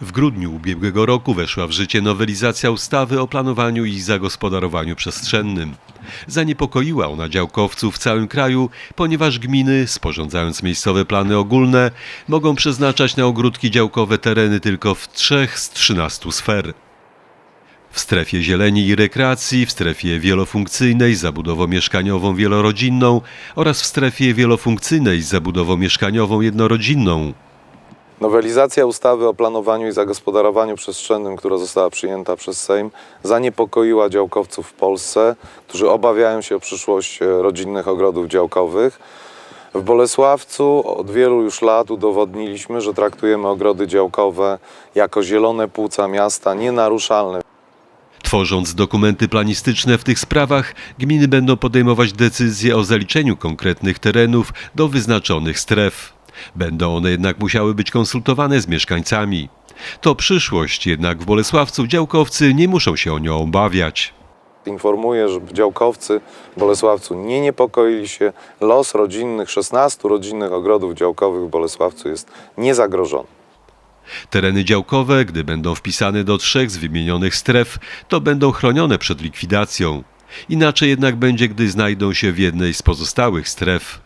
W grudniu ubiegłego roku weszła w życie nowelizacja ustawy o planowaniu i zagospodarowaniu przestrzennym. Zaniepokoiła ona działkowców w całym kraju, ponieważ gminy, sporządzając miejscowe plany ogólne, mogą przeznaczać na ogródki działkowe tereny tylko w trzech z 13 sfer. W strefie zieleni i rekreacji, w strefie wielofunkcyjnej z zabudową mieszkaniową wielorodzinną oraz w strefie wielofunkcyjnej z zabudową mieszkaniową jednorodzinną. Nowelizacja ustawy o planowaniu i zagospodarowaniu przestrzennym, która została przyjęta przez Sejm, zaniepokoiła działkowców w Polsce, którzy obawiają się o przyszłość e, rodzinnych ogrodów działkowych. W Bolesławcu od wielu już lat udowodniliśmy, że traktujemy ogrody działkowe jako zielone płuca miasta, nienaruszalne. Tworząc dokumenty planistyczne w tych sprawach, gminy będą podejmować decyzje o zaliczeniu konkretnych terenów do wyznaczonych stref. Będą one jednak musiały być konsultowane z mieszkańcami. To przyszłość, jednak w Bolesławcu działkowcy nie muszą się o nią obawiać. Informuję, że działkowcy w Bolesławcu nie niepokoili się. Los rodzinnych, 16 rodzinnych ogrodów działkowych w Bolesławcu jest niezagrożony. Tereny działkowe, gdy będą wpisane do trzech z wymienionych stref, to będą chronione przed likwidacją. Inaczej jednak będzie, gdy znajdą się w jednej z pozostałych stref.